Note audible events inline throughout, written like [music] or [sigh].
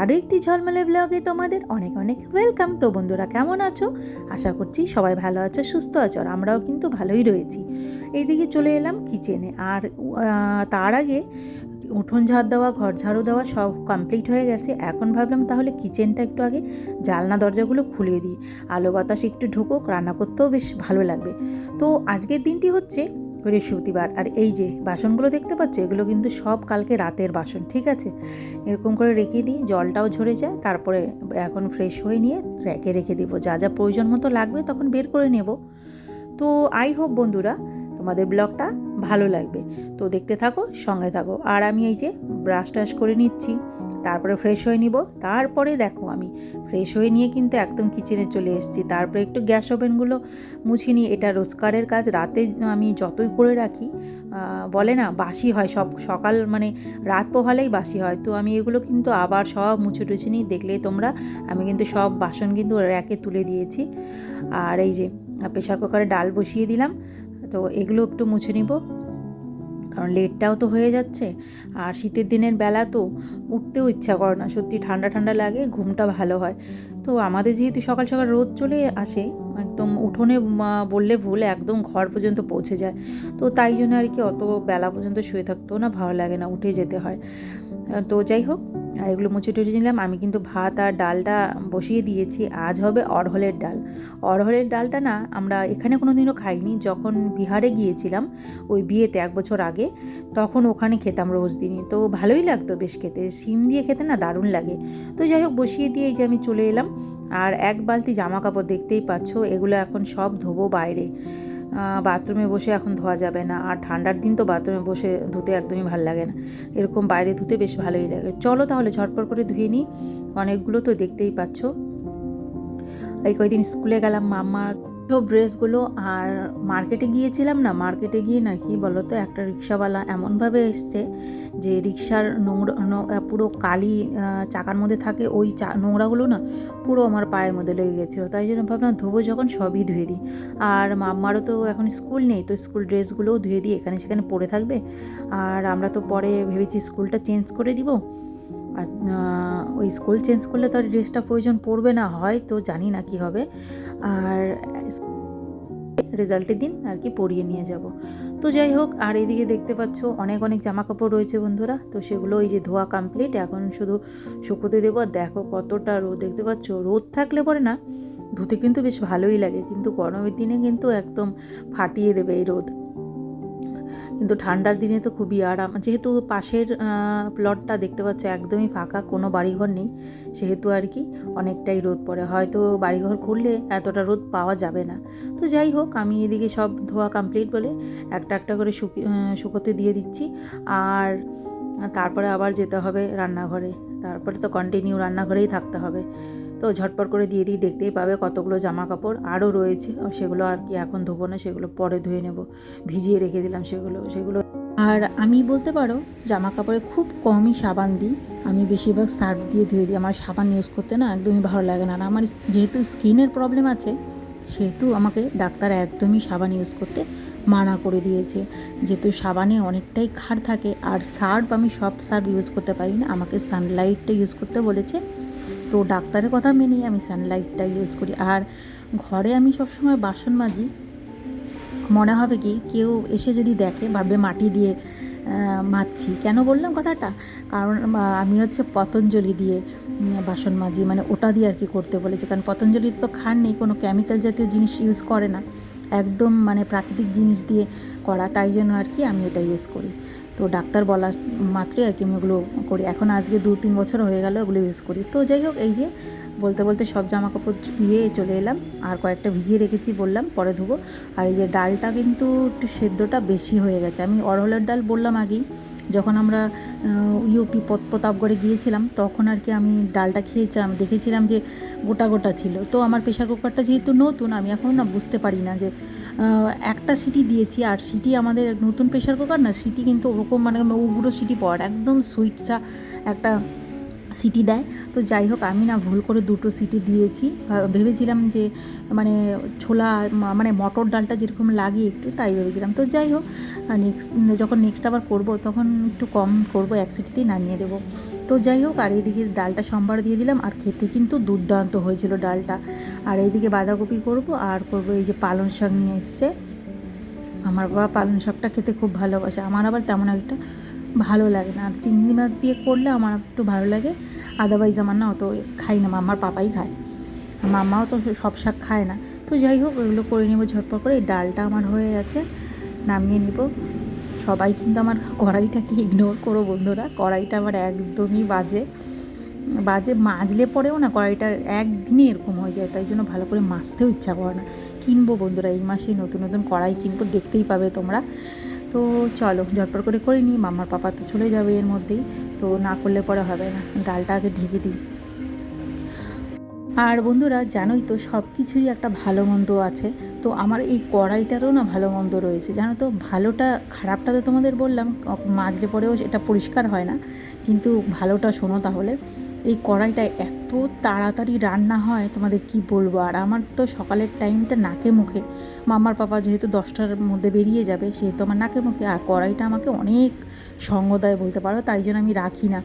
আরও একটি ঝলমলে ব্লগে তোমাদের অনেক অনেক ওয়েলকাম তো বন্ধুরা, কেমন আছো? আশা করছি সবাই ভালো আছো, সুস্থ আছো, আর আমরাও কিন্তু ভালোই রয়েছি। এইদিকে চলে এলাম কিচেনে আর তার আগে উঠোন ঝাড় দেওয়া, ঘর ঝাড়ু দেওয়া সব কমপ্লিট হয়ে গেছে। এখন ভাবলাম তাহলে কিচেনটা একটু আগে জালনা দরজাগুলো খুলে দিই। আলো বাতাস একটু ঢুকুক, রান্না করতেও বেশ ভালো লাগবে। তো আজকের দিনটি হচ্ছে বৃহস্পতিবার। আর এই যে বাসনগুলো দেখতে পাচ্ছ, এগুলো কিন্তু সব কালকে রাতের বাসন, ঠিক আছে? এরকম করে রেখে দিই, জলটাও ঝরে যায়, তারপরে এখন ফ্রেশ হয়ে নিয়ে র্যাকে রেখে দিব। যা যা প্রয়োজন মতো লাগবে তখন বের করে নেব। তো আই হোপ বন্ধুরা, তোমাদের ব্লগটা ভালো লাগবে। তো দেখতে থাকো, সঙ্গে থাকো। আর আমি এই যে ব্রাশ টাশ করে নিচ্ছি। তারপরে ফ্রেশ হয়ে নিব। তারপরে দেখো আমি। ফ্রেশ হয়ে নিয়ে কিন্তু একদম কিচেনে চলে এসেছি। তারপরে একটু গ্যাস ওভেনগুলো মুছি নিই। এটা রোজকারের কাজ। রাতে আমি যতই করে রাখি বলে না, বাসি হয়। সব, সকাল মানে রাত পোহালেই বাসি হয়। তো আমি এগুলো কিন্তু আবার সব মুছে টুছে নিই। দেখলেই তোমরা, আমি কিন্তু সব বাসন কিন্তু র্যাকে তুলে দিয়েছি। আর এই যে প্রেশার কুকারে ডাল বসিয়ে দিলাম। তো এগুলো একটু মুছে নিব। কারণ লেটটাও তো হয়ে যাচ্ছে। আর শীতের দিনের বেলা তো উঠতেও ইচ্ছা করে না। সত্যি ঠান্ডা ঠান্ডা লাগে, ঘুমটা ভালো হয়। তো আমাদের যেহেতু সকাল সকাল রোদ চলে আসে, একদম উঠোনে বললে ভুল, একদম ঘর পর্যন্ত পৌঁছে যায়। তো তাই জন্য আর কি অত বেলা পর্যন্ত শুয়ে থাকতেও না, ভালো লাগে না, উঠে যেতে হয়। তো যাই হোক আর এগুলো মুছে টুছে নিলাম। আমি কিন্তু ভাত আর ডালটা বসিয়ে দিয়েছি। আজ হবে অড়হলের ডাল। অড়হলের ডালটা না আমরা এখানে কোনো দিনও খাইনি। যখন বিহারে গিয়েছিলাম, ওই বিয়েতে এক বছর আগে, তখন ওখানে খেতাম রোজ দিনই তো ভালোই লাগতো বেশ খেতে। সিম দিয়ে খেতে না দারুণ লাগে। তো যাই হোক, বসিয়ে দিয়ে যে আমি চলে এলাম। আর এক বালতি জামা কাপড় দেখতেই পাচ্ছ, এগুলো এখন সব ধোবো বাইরে। বাথরুমে বসে এখন ধোয়া যাবে না। আর ঠান্ডার দিন তো বাথরুমে বসে ধুতে একদমই ভালো লাগে না। এরকম বাইরে ধুতে বেশ ভালোই লাগে। চলো তাহলে ঝটপট করে ধুয়ে নিই। অনেকগুলো তো দেখতেই পাচ্ছ। এই কয়দিন স্কুলে গেলাম মাম্মার সব ড্রেসগুলো আর মার্কেটে গিয়েছিলাম না, মার্কেটে গিয়ে নাকি বলো তো একটা রিক্সাওয়ালা এমনভাবে এসছে যে রিক্সার নোংরা পুরো কালি চাকার মধ্যে থাকে, ওই চা, নোংরাগুলো না পুরো আমার পায়ের মধ্যে লেগে গেছিল। তাই জন্য ভাবলাম ধোবো যখন সবই ধুয়ে দিই। আর মাম্মারও তো এখন স্কুল নেই, তো স্কুল ড্রেসগুলোও ধুয়ে দিই এখানে সেখানে পরে থাকবে। আর আমরা তো পরে ভেবেছি স্কুলটা চেঞ্জ করে দিব। আর ওই স্কুল চেঞ্জ করলে তো আর ড্রেসটা প্রয়োজন পড়বে না, হয় তো জানি না কি হবে। আর রেজাল্টের দিন আর কি পরিয়ে নিয়ে যাব। তো যাই হোক, আর এদিকে দেখতে পাচ্ছ অনেক অনেক জামা কাপড় রয়েছে বন্ধুরা। তো সেগুলো ওই যে ধোয়া কমপ্লিট এখন শুধু শুকোতে দেবো। আর দেখো কতটা রোদ, দেখতে পাচ্ছ? রোদ থাকলে পরে না, ধুতে কিন্তু বেশ ভালোই লাগে, কিন্তু গরমের দিনে কিন্তু একদম ফাটিয়ে দেবে এই রোদ। কিন্তু ঠান্ডার দিনে তো খুবই আরাম। যেহেতু পাশের প্লটটা দেখতে পাচ্ছ, একদমই ফাঁকা, কোনো বাড়িঘর নেই, সেহেতু আর কি অনেকটাই রোদ পড়ে। হয়তো বাড়িঘর খুললে এতটা রোদ পাওয়া যাবে না। তো যাই হোক, আমি এদিকে সব ধোয়া কমপ্লিট বলে একটা একটা করে শুকি শুকোতে দিয়ে দিচ্ছি। আর তারপরে আবার যেতে হবে রান্নাঘরে। তারপরে তো কন্টিনিউ রান্নাঘরেই থাকতে হবে। তো ঝটপট করে দিয়ে দিই, দেখতেই পাবে কতগুলো জামা কাপড় আরও রয়েছে। সেগুলো আর কি এখন ধোবো না, সেগুলো পরে ধুয়ে নেব। ভিজিয়ে রেখে দিলাম সেগুলো সেগুলো। আর আমি বলতে পারো জামা কাপড়ে খুব কমই সাবান দিই। আমি বেশিরভাগ সার্ফ দিয়ে ধুয়ে দিই, আমার সাবান ইউজ করতে না একদমই ভালো লাগে না। আর আমার যেহেতু স্কিনের প্রবলেম আছে, সেহেতু আমাকে ডাক্তার একদমই সাবান ইউজ করতে মানা করে দিয়েছে। যেহেতু সাবানে অনেকটাই ক্ষার থাকে, আর সার্ফ আমি সব সার্ফ ইউজ করতে পারি না, আমাকে সানলাইটটা ইউজ করতে বলেছে। তো ডাক্তারের কথা মেনেই আমি সানলাইটটা ইউজ করি। আর ঘরে আমি সবসময় বাসন মাজি। মনে হবে কি, কেউ এসে যদি দেখে, ভাববে মাটি দিয়ে মাজছি কেন বললাম কথাটা? কারণ আমি হচ্ছে পতঞ্জলি দিয়ে বাসন মাজি। মানে ওটা দিয়ে আর কি করতে বলেছে। কারণ পতঞ্জলির তো খান নেই, কোনো কেমিক্যাল জাতীয় জিনিস ইউজ করে না। একদম মানে প্রাকৃতিক জিনিস দিয়ে করা। তাই জন্য আর কি আমি এটা ইউজ করি। তো ডাক্তার বলা মাত্রই আর কি আমি ওগুলো করি। এখন আজকে দু তিন বছর হয়ে গেল ওগুলো ইউজ করি। তো যাই হোক, এই যে বলতে বলতে সব জামা কাপড় দিয়ে চলে এলাম। আর কয়েকটা ভিজিয়ে রেখেছি বললাম, পরে ধুবো। আর এই যে ডালটা কিন্তু একটু সেদ্ধটা বেশি হয়ে গেছে। আমি অরহলের ডাল বললাম আগেই, যখন আমরা ইউপি প্রতাপগড়ে গিয়েছিলাম, তখন আর কি আমি ডালটা খেয়েছিলাম, দেখেছিলাম যে গোটা গোটা ছিল। তো আমার প্রেশার কুকারটা যেহেতু নতুন, আমি এখন না বুঝতে পারি না যে একটা সিটি দিয়েছি আর সিটি আমাদের নতুন প্রেশার কুকার না, সিটি কিন্তু ওরকম মানে উগ্র সিটি পড় একদম সুইট চা একটা সিটি দেয়। তো যাই হোক, আমি না ভুল করে দুটো সিটি দিয়েছি। ভেবেছিলাম যে মানে ছোলা মানে মটর ডালটা যেরকম লাগে একটু তাই ভেবেছিলাম। তো যাই হোক নেক্সট যখন নেক্সট আবার করব, তখন একটু কম করব, এক সিটিতেই নামিয়ে দেবো। তো যাই হোক, আর এদিকে ডালটা সম্বার দিয়ে দিলাম, আর খেতে কিন্তু দুর্দান্ত হয়েছিল ডালটা। আর এইদিকে বাঁধাকপি করব আর করব এই যে পালং শাক নিয়ে এসছে। আমার বাবা পালং শাকটা খেতে খুব ভালোবাসে। আমার আবার তেমন একটা ভালো লাগে না। আর চিংড়ি মাছ দিয়ে করলে আমার একটু ভালো লাগে। আদারওয়াইজ আমার না অত খাই না। আমার পাপাই খায়। মামাও তো সব শাক খায় না। তো যাই হোক, ওইগুলো করে নেব ঝটপট করে। এই ডালটা আমার হয়ে গেছে, নামিয়ে নিব। সবাই কিন্তু আমার কড়াইটাকে [laughs] ইগনোর করো বন্ধুরা। কড়াইটা আমার একদমই বাজে। বাজে মাজলে পরেও না কড়াইটা একদিনে এরকম হয়ে যায়, তাই জন্য ভালো করে মাজতেও ইচ্ছা করে না। কিনবো বন্ধুরা, এই মাসেই নতুন নতুন কড়াই কিনবো, দেখতেই পাবে তোমরা। তো চলো, ঝটপট করে করে নিই, মামার পাপা তো চলে যাবে এর মধ্যেই, তো না করলে পরে হবে না, ডালটা আগে ঢেকে দিই। আর বন্ধুরা, জানোই তো সব কিছুরই একটা ভালো মন্দ আছে, তো আমার এই কড়াইটারও না ভালো মন্দ রয়েছে। জানো তো, ভালোটা, খারাপটা তো তোমাদের বললাম, মাজলে পরেও এটা পরিষ্কার হয় না, কিন্তু ভালোটা শোনো তাহলে। এই কড়াইটা এত তাড়াতাড়ি রান্না হয়, তোমাদের কি বলব? আর আমার তো সকালের টাইমটা নাকে মুখে। মামার পাপা যেহেতু দশটার মধ্যে বেরিয়ে যাবে সেহেতু আমার নাকে মুখে। আর কড়াইটা আমাকে অনেক সঙ্গ দেয় বলতে পারো, তাই জন্য আমি রাখি না।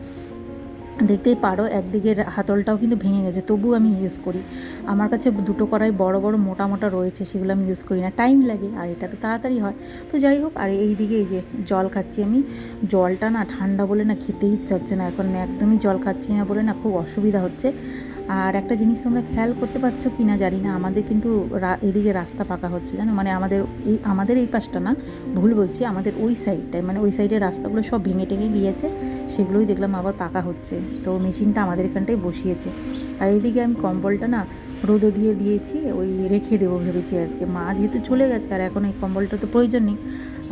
দেখতেই পারো, একদিকের হাতলটাও কিন্তু ভেঙে গেছে তবু আমি ইউজ করি। আমার কাছে দুটো কড়াই বড় বড় মোটা মোটা রয়েছে, সেগুলো আমি ইউজ করি না। টাইম লাগে, আর এটা তো তাড়াতাড়ি হয়। তো যাই হোক, আর এই দিকে এই যে জল খাচ্ছি আমি, জলটা না ঠান্ডা বলে না খেতে ইচ্ছা হচ্ছে না। এখন একদমই জল খাচ্ছি না বলে না খুব অসুবিধা হচ্ছে। আর একটা জিনিস তোমরা খেয়াল করতে পারছ কি না জানি না, আমাদের কিন্তু এদিকে রাস্তা পাকা হচ্ছে জানো? মানে আমাদের এই আমাদের এই পাশটা না, ভুল বলছি, আমাদের ওই সাইডটায় মানে ওই সাইডের রাস্তাগুলো সব ভেঙে টেঙে গিয়েছে, সেগুলোই দেখলাম আবার পাকা হচ্ছে। তো মেশিনটা আমাদের এখানটায় বসিয়েছে। আর এইদিকে আমি কম্বলটা না রোদও দিয়ে দিয়েছি, ওই রেখে দেবো ভেবেছি আজকে। মা যেহেতু চলে গেছে, আর এখন এই কম্বলটা তো প্রয়োজন নেই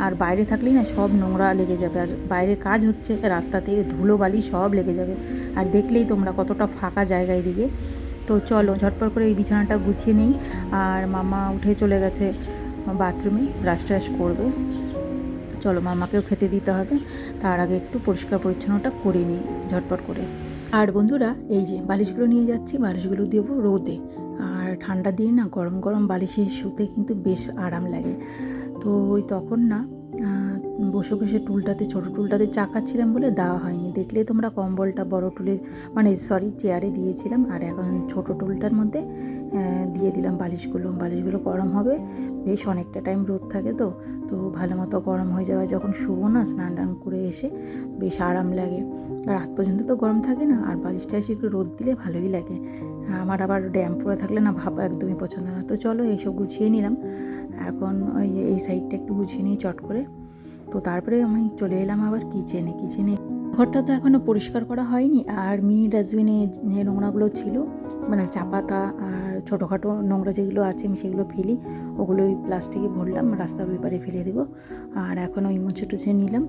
আর বাইরে থাকলেই না সব নোংরা লেগে যাবে। আর বাইরে কাজ হচ্ছে, রাস্তাতে ধুলো বালি সব লেগে যাবে। আর দেখলেই তোমরা কতটা ফাঁকা জায়গায় এদিকে। তো চলো, ঝটপট করে এই বিছানাটা গুছিয়ে নিই। আর মামা উঠে চলে গেছে বাথরুমে, ব্রাশ ট্রাশ করবে। চলো, মামাকেও খেতে দিতে হবে। তার আগে একটু পরিষ্কার পরিচ্ছন্নটা করে নিই, ঝটপট করে। আর বন্ধুরা, এই যে বালিশগুলো নিয়ে যাচ্ছি, বালিশগুলো দেবো রোদে। আর ঠান্ডা দিন না গরম গরম বালিশে শুতে কিন্তু বেশ আরাম লাগে। তো ওই তখন না বসে বসে টুলটাতে, ছোটো টুলটাতে চা খাচ্ছিলাম বলে দেওয়া হয়নি। দেখলে তোমরা কম্বলটা, বড় টুলের মানে সরি চেয়ারে দিয়েছিলাম। আর এখন ছোটো টুলটার মধ্যে দিয়ে দিলাম বালিশগুলো। বালিশগুলো গরম হবে। বেশ অনেকটা টাইম রোদ থাকে তো। তো ভালো মতো গরম হয়ে যাওয়া যখন শুবো না, স্নান টান করে এসে বেশ আরাম লাগে। রাত পর্যন্ত তো গরম থাকে না, আর বালিশটা এসে একটু রোদ দিলে ভালোই লাগে। আমার আবার ড্যাম পরে থাকলে না ভাবা একদমই পছন্দ না। তো চলো এইসব গুছিয়ে নিলাম। এখন ওই এই সাইডটা একটু গুছিয়ে নিই চট করে। তো তারপরে আমি চলে এলাম আবার কিচেনে কিচেনে ঘরটা তো এখনও পরিষ্কার করা হয়নি আর মিনি ডাস্টবিনে যে নোংরাগুলো ছিল মানে চা পাতা আর ছোটোখাটো নোংরা যেগুলো আছে আমি সেগুলো ফেলি ওগুলো ওই প্লাস্টিকে ভরলাম, রাস্তার ওই পারে ফেলে দেবো। আর এখন ওই মুছে টুছে নিলাম।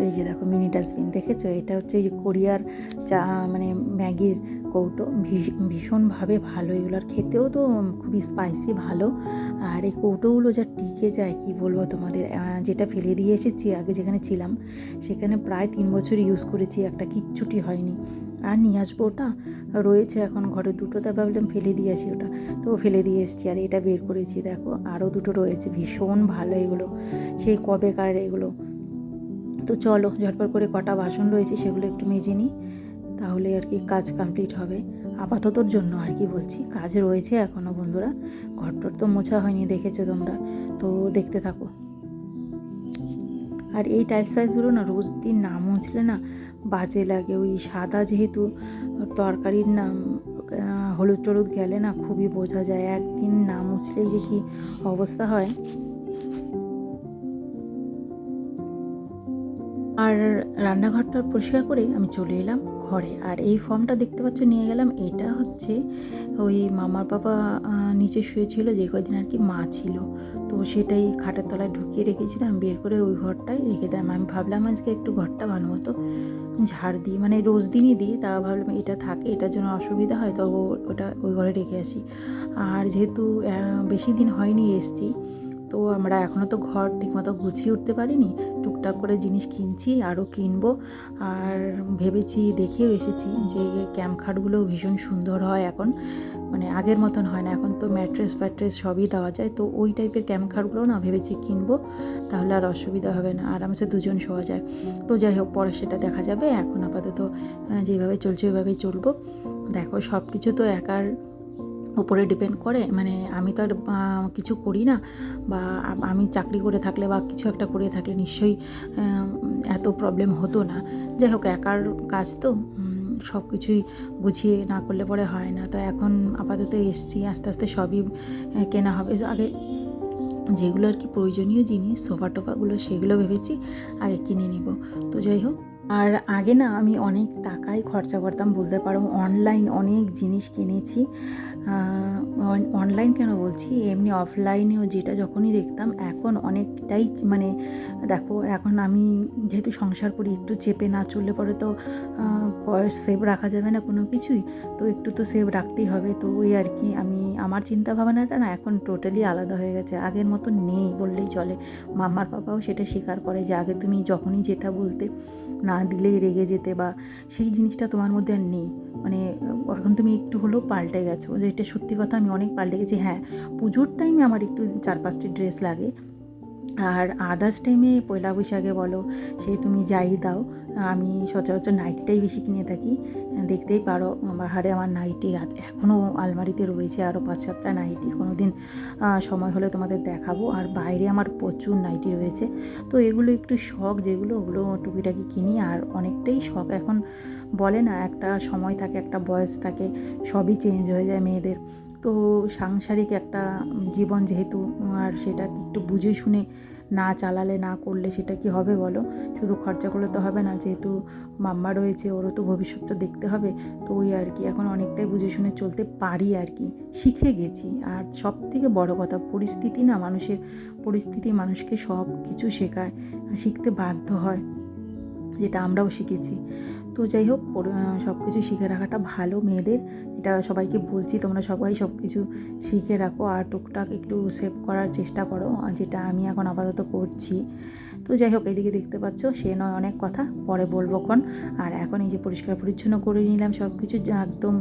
এই যে দেখো মিনি ডাস্টবিন, দেখেছ? এটা হচ্ছে এই কোরিয়ার চা মানে ম্যাগির কৌটো। ভীষ- ভীষণভাবে ভালো এগুলোর খেতেও তো খুবই স্পাইসি ভালো। আর এই কৌটোগুলো যা টিকে যায়, কি বলব তোমাদের? যেটা ফেলে দিয়ে এসেছি, আগে যেখানে ছিলাম, সেখানে প্রায় তিন বছর ইউজ করেছি, একটা কিচ্ছুটি হয়নি। আর নিয়ে আসব ওটা। রয়েছে এখন ঘরে দুটো তা ভাবলাম ফেলে দিয়ে আসি ওটা। তো ফেলে দিয়ে এসেছি, আর এটা বের করেছি। দেখো, আরও দুটো রয়েছে, ভীষণ ভালো এগুলো। সেই কবেকার এগুলো। তো চলো, ঝটপট করে কটা বাসন রয়েছে সেগুলো একটু মেজে নিই, তাহলে আর কি কাজ কমপ্লিট হবে। আপাততর জন্য আর কি বলছি, কাজ রয়েছে এখনও বন্ধুরা। ঘরটর তো মোছা হয়নি, দেখেছ তোমরা? তো দেখতে থাকো। আর এই টাইলস টাইলসগুলো না রোজ দিন না মুছলে না বাজে লাগে, ওই সাদা যেহেতু তরকারির না হলুদ টলুদ গেলে না খুবই বোঝা যায়। একদিন না মুছলেই যে কি অবস্থা হয়। আর রান্নাঘরটা পরিষ্কার করে আমি চলে এলাম ঘরে। আর এই ফর্মটা দেখতে পাচ্ছ, নিয়ে গেলাম। এটা হচ্ছে ওই মামার বাবা নিচে শুয়েছিল, যে কদিন আর কি মা ছিল। তো সেটাই খাটের তলায় ঢুকিয়ে রেখেছিলাম, বের করে ওই ঘরটাই রেখে দিলাম। আমি ভাবলাম আজকে একটু ঘরটা ভালো মতো ঝাড় দিই মানে রোজ দিনই দিই, তা ভাবলাম এটা থাকে, এটার জন্য অসুবিধা হয় তো ওটা ওই ঘরে রেখে আসি। আর যেহেতু বেশি দিন হয়নি এসছি তো আমরা এখনও তো ঘর ঠিকমতো গুছিয়ে উঠতে পারিনি। টুকটাক করে জিনিস কিনছি আরও কিনবো। আর ভেবেছি, দেখেও এসেছি যে ক্যাম্প খাটগুলো ভীষণ সুন্দর হয় এখন। মানে আগের মতন হয় না, এখন তো ম্যাট্রেস ফ্যাট্রেস সবই দেওয়া যায়। তো ওই টাইপের ক্যাম্প খাটগুলো না ভেবেছি কিনবো, তাহলে আর অসুবিধা হবে না আরামসে দুজন শোয়া যায়। তো যাই হোক, পরে সেটা দেখা যাবে। এখন আপাতত যেভাবে চলছে ওইভাবেই চলবো। দেখো সব কিছু তো একার উপরে ডিপেন্ড করে মানে আমি তো আর কিছু করি না বা আমি চাকরি করে থাকলে বা কিছু একটা করে থাকলে নিশ্চয়ই এত প্রবলেম হতো না। যাই হোক, একার কাজ তো সব কিছুই গুছিয়ে না করলে পরে হয় না। তো এখন আপাতত এসছি, আস্তে আস্তে সবই কেনা হবে। আগে যেগুলো আর কি প্রয়োজনীয় জিনিস সোফা টোফাগুলো সেগুলো ভেবেছি, আগে কিনে নিব। তো যাই হোক। আর আগে না আমি অনেক টাকাই খরচা করতাম, বলতে পারো অনলাইন অনেক জিনিস কিনেছি। অনলাইন কেন বলছি? এমনি অফলাইনেও যেটা যখনই দেখতাম, এখন অনেকটাই মানে দেখো, এখন আমি যেহেতু সংসার করি, একটু চেপে না চললে পরে তো বয়স সেভ রাখা যাবে না কোনো কিছুই, তো একটু তো সেভ রাখতেই হবে। তো ওই আর কি, আমি, আমার চিন্তা ভাবনাটা না এখন টোটালি আলাদা হয়ে গেছে। আগের মতো নেই বললেই চলে। মাম্মার পাপাও সেটা স্বীকার করে যে, আগে তুমি যখনই যেটা বলতে না দিলেই রেগে যেতে বা সেই জিনিসটা তোমার মধ্যে আর নেই। মানে এখন তুমি একটু হলেও পাল্টে গেছো। যে এটা সত্যি কথা, আমি অনেক পাল্টে গেছি। হ্যাঁ পুজোর টাইমে আমার একটু চার পাঁচটি ড্রেস লাগে। আর আদার্স টাইমে পয়লা বৈশাখে বলো, সে তুমি যাই দাও, আমি সচরাচর নাইটিটাই বেশি কিনে থাকি। দেখতেই পারো আমার হারে আমার নাইটি এখনও আলমারিতে রয়েছে আরও পাঁচ সাতটা নাইটি কোনো দিন সময় হলে তোমাদের দেখাবো। আর বাইরে আমার প্রচুর নাইটি রয়েছে। তো এগুলো একটু শখ যেগুলো, ওগুলো টুকিটাকি কিনি। আর অনেকটাই শখ এখন বলে না, একটা সময় থাকে, একটা বয়স থাকে, সবই চেঞ্জ হয়ে যায় মেয়েদের। তো সাংসারিক একটা জীবন যেহেতু, আর সেটা একটু বুঝে শুনে না চালালে, না করলে সেটা কি হবে বলো? শুধু খরচা করলে তো হবে না, যেহেতু মাম্মা রয়েছে, ওরও তো ভবিষ্যৎটা দেখতে হবে। তো ওই আর কি, এখন অনেকটাই বুঝে শুনে চলতে পারি আর কি, শিখে গেছি। আর সব থেকে বড় কথা, পরিস্থিতি না মানুষের, পরিস্থিতি মানুষকে সব কিছু শেখায়, শিখতে বাধ্য হয়, যেটা আমরাও শিখেছি। তো যাই হোক সব কিছু শিখে রাখাটা ভালো মেয়েদের। এটা সবাইকে বলছি, তোমরা সবাই সব কিছু শিখে রাখো আর টুকটাক একটু সেভ করার চেষ্টা করো যেটা আমি এখন আপাতত করছি। তো যাই হোক, এদিকে দেখতে পাচ্ছ, সে নয় অনেক কথা, পরে বলব আর এখন এই যে পরিষ্কার পরিচ্ছন্ন করে নিলাম সব কিছু একদম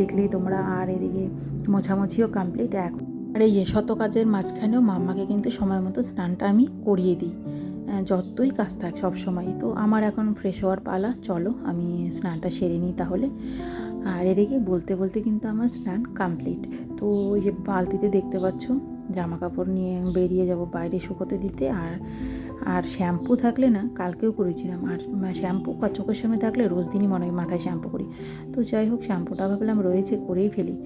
দেখলেই তোমরা আর এদিকে মোছামুছিও কমপ্লিট এখন। আর এই যে শত কাজের মাঝখানেও মাম্মাকে কিন্তু সময় মতো স্নানটা আমি করিয়ে দিই। যতই কাজ থাক সব সময় তো আমার এখন ফ্রেশ হওয়ার পালা, চলো আমি স্নানটা সেরে নিই তাহলে। আর এদিকে বলতে বলতে কিন্তু আমার স্নান কমপ্লিট তো ওই যে বালতিতে দেখতে পাচ্ছ জামা কাপড় নিয়ে বেরিয়ে যাব বাইরে শুকোতে দিতে। আর আর শ্যাম্পু থাকলে না, কালকেও করেছিলাম। আর শ্যাম্পু চোখের সামনে থাকলে রোজ দিনই মনে হয় মাথায় শ্যাম্পু করি। তো যাই হোক শ্যাম্পুটা ভাবলাম রয়েছে করেই ফেলি।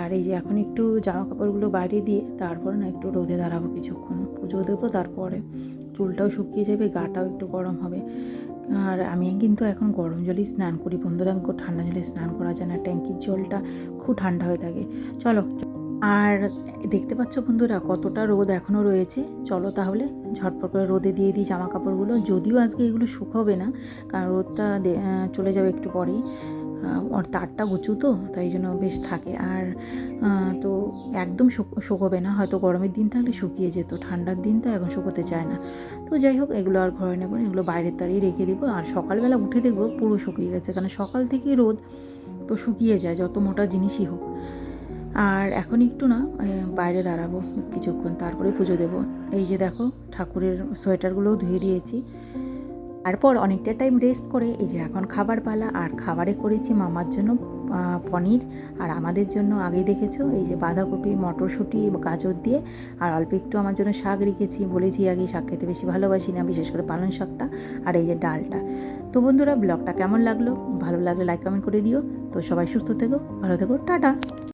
আর এই যে এখন একটু জামা কাপড়গুলো বাইরে দিয়ে তারপরে না একটু রোদে দাঁড়াবো কিছুক্ষণ, পুজো দেবো তারপরে। চুলটাও শুকিয়ে যাবে, গাটাও একটু গরম হবে। আর আমি কিন্তু এখন গরম জলেই স্নান করি, বন্ধুরা ঠান্ডা জলে স্নান করা যায় না, ট্যাঙ্কির জলটা খুব ঠান্ডা হয়ে থাকে। চলো, আর দেখতে পাচ্ছ বন্ধুরা কতটা রোদ এখনও রয়েছে? চলো তাহলে ঝটপট করে রোদে দিয়ে দিই জামা কাপড়গুলো। যদিও আজকে এগুলো শুকাবে না, কারণ রোদটা চলে যাবে একটু পরেই। ওর তারটা উঁচু তো, তাই জন্য বেশ থাকে। আর তো একদম শুকোবে না, হয়তো গরমের দিন থাকলে শুকিয়ে যেত, ঠান্ডার দিন তো এখন শুকোতে চায় না। তো যাই হোক, এগুলো আর ঘরে নেব এগুলো বাইরের তারেই রেখে দিব। আর সকালবেলা উঠে দেখব পুরো শুকিয়ে গেছে, কারণ সকাল থেকেই রোদ তো শুকিয়ে যায়, যত মোটা জিনিসই হোক। আর এখন একটু না বাইরে দাঁড়াবো কিছুক্ষণ, তারপরে পুজো দেবো। এই যে দেখো, ঠাকুরের সোয়েটারগুলোও ধুয়ে দিয়েছি। তারপর অনেকটা টাইম রেস্ট করে এই যে এখন খাবার পালা, আর খাবারে করেছি মামার জন্য পনির, আর আমাদের জন্য আগেই দেখেছ, এই যে বাঁধাকপি, মটরশুঁটি, গাজর দিয়ে, আর অল্প একটু আমার জন্য শাক রেখেছি, বলেছি আগে শাক খেতে বেশি ভালোবাসি না, বিশেষ করে পালং শাকটা, আর এই যে ডালটা। তো বন্ধুরা, ব্লগটা কেমন লাগল? ভালো লাগলে লাইক কমেন্ট করে দিও। তো সবাই সুস্থ থেকো, ভালো থেকো, টাটা!